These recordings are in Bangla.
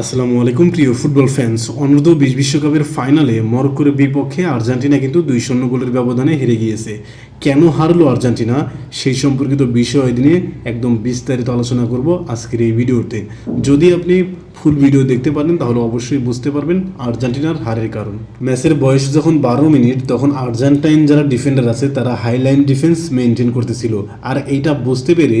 আসসালামু আলাইকুম, প্রিয় ফুটবল ফ্যান্স অনূর্ধ্ব বিশ বিশ্বকাপের ফাইনালে মরক্কোর বিপক্ষে আর্জেন্টিনা কিন্তু দুই শূন্য গোলের ব্যবধানে হেরে গিয়েছে। কেন হারলো আর্জেন্টিনা? সেই সম্পর্কিত বিষয় নিয়ে একদম বিস্তারিত আলোচনা করব আজকের এই ভিডিওতে। যদি আপনি ফুল ভিডিও দেখতে পারেন, তাহলে অবশ্যই বুঝতে পারবেন আর্জেন্টিনার হারের কারণ। ম্যাচের বয়স যখন বারো মিনিট, তখন আর্জেন্টাইন যারা ডিফেন্ডার আছে, তারা হাইলাইন ডিফেন্স মেনটেন করতেছিল। আর এইটা বুঝতে পেরে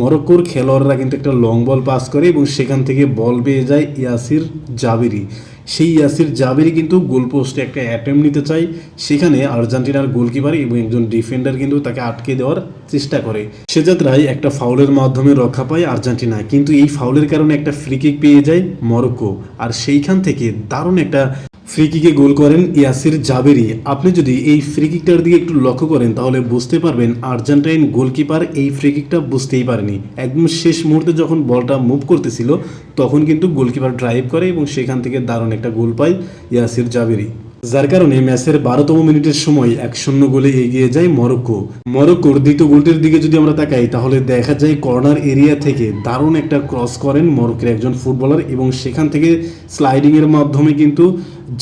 মরক্কোর খেলোয়াড়রা কিন্তু একটা লং বল পাস করে এবং সেখান থেকে বল পেয়ে যায় ইয়াসির জাবেরি। সেই ইয়াসির জাবেরি কিন্তু গোল পোস্টে একটা অ্যাটেম্প নিতে চাই সেখানে আর্জেন্টিনার গোলকিপার এবং একজন ডিফেন্ডার কিন্তু তাকে আটকে দেওয়ার চেষ্টা করে। সে যাত্রায় একটা ফাউলের মাধ্যমে রক্ষা পায় আর্জেন্টিনা কিন্তু এই ফাউলের কারণে একটা ফ্রি কিক পেয়ে যায় মরক্কো। আর সেইখান থেকে দারুণ একটা ফ্রি কিকে গোল করেন ইয়াসির জাবেরি। আপনি যদি এই ফ্রিকিকটার দিকে একটু লক্ষ্য করেন, তাহলে বুঝতে পারবেন আর্জেন্টাইন গোলকিপার এই ফ্রিকিকটা বুঝতেই পারেনি। একদম শেষ মুহূর্তে যখন বলটা মুভ করতেছিল, তখন কিন্তু গোলকিপার ড্রাইভ করে এবং সেখান থেকে দারুণ একটা গোল পায় ইয়াসির জাবেরি। যার কারণে ম্যাচের বারোতম মিনিটের সময় এক শূন্য গোলে এগিয়ে যায় মরক্কো। মরক্কোর দ্বিতীয় গোলটির দিকে যদি আমরা তাকাই, তাহলে দেখা যায় কর্নার এরিয়া থেকে দারুণ একটা ক্রস করেন মরক্কোর একজন ফুটবলার এবং সেখান থেকে স্লাইডিংয়ের মাধ্যমে কিন্তু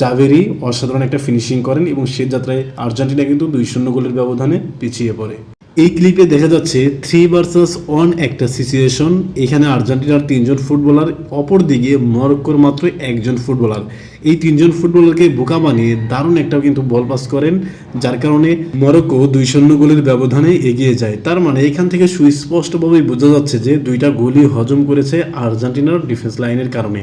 জাভেরি অসাধারণ একটা ফিনিশিং করেন এবং সে যাত্রায় আর্জেন্টিনা কিন্তু দুই শূন্য গোলের ব্যবধানে পিছিয়ে পড়ে। এই ক্লিপে দেখা যাচ্ছে থ্রি ভার্সাস ওয়ান একটা সিচুয়েশন এখানে আর্জেন্টিনার তিনজন ফুটবলার অপর দিকে মরক্কোর মাত্র একজন ফুটবলার। এই তিনজন ফুটবলারকে বোকা বানিয়ে দারুণ একটা কিন্তু বল পাস করেন, যার কারণে মরক্কো দুই শূন্য গোলের ব্যবধানে এগিয়ে যায়। তার মানে এখান থেকে সুস্পষ্টভাবেই বোঝা যাচ্ছে যে দুইটা গোলই হজম করেছে আর্জেন্টিনার ডিফেন্স লাইনের কারণে।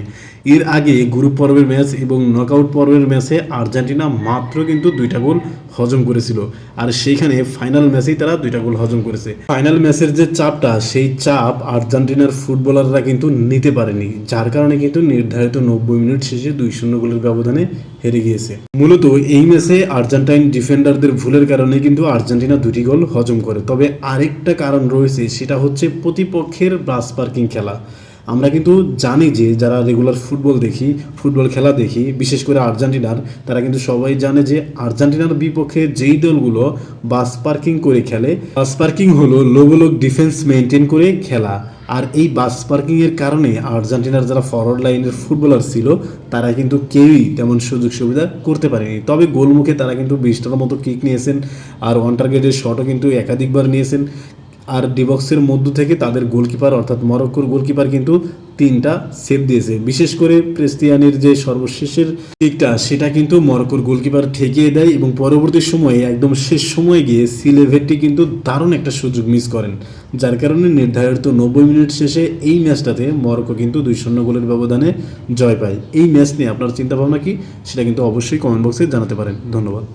এর আগে গ্রুপ পর্বের ম্যাচ এবং নকআউট পর্বের ম্যাচে আর্জেন্টিনা মাত্র কিন্তু দুইটা গোল হজম করেছিল। আর সেইখানে ফাইনাল ম্যাচেই তারা দুইটা গোল হজম করেছে। ফাইনাল ম্যাচের যে চাপটা, সেই চাপ আর্জেন্টিনার ফুটবলাররা কিন্তু নিতে পারেনি, যার কারণে কিন্তু নির্ধারিত নব্বই মিনিট শেষে দুই শূন্য গোলের ব্যবধানে হেরে গিয়েছে। মূলত এই ম্যাচে আর্জেন্টাইন ডিফেন্ডারদের ভুলের কারণে কিন্তু আর্জেন্টিনা দুটি গোল হজম করে। তবে আরেকটা কারণ রয়েছে, সেটা হচ্ছে প্রতিপক্ষের ব্রাস পার্কিং খেলা। আমরা কিন্তু জানি যে যারা রেগুলার ফুটবল দেখি ফুটবল খেলা দেখি, বিশেষ করে আর্জেন্টিনার, তারা কিন্তু সবাই জানে যে আর্জেন্টিনার বিপক্ষে যেই দলগুলো বাস পার্কিং করে খেলে, বাস পার্কিং হলো লোবলোক ডিফেন্স মেনটেন করে খেলা। আর এই বাস পার্কিং এর কারণে আর্জেন্টিনার যারা ফরওয়ার্ড লাইনের ফুটবলার ছিল, তারা কিন্তু কেউই তেমন সুযোগ সুবিধা করতে পারেনি। তবে গোলমুখে তারা কিন্তু বিশটার মতো কিক নিয়েছেন, আর ওয়ান টার্গেটের শটও কিন্তু একাধিকবার নিয়েছেন। আর ডিবক্সের মধ্য থেকে তাদের গোলকিপার, অর্থাৎ মরক্কোর গোলকিপার কিন্তু তিনটা সেভ দিয়েছে। বিশেষ করে প্রেস্তিয়ানের যে সর্বশেষের দিকটা সেটা কিন্তু মরক্কোর গোলকিপার ঠেকিয়ে দেয় এবং পরবর্তী সময়ে, একদম শেষ সময়ে গিয়ে সিলেভেটটি কিন্তু দারুণ একটা সুযোগ মিস করেন। যার কারণে নির্ধারিত নব্বই মিনিট শেষে এই ম্যাচটাতে মরক্কো কিন্তু দুই শূন্য গোলের ব্যবধানে জয় পায়। এই ম্যাচ নিয়ে আপনার চিন্তাভাবনা কি? সেটা কিন্তু অবশ্যই কমেন্ট বক্সে জানাতে পারেন। ধন্যবাদ।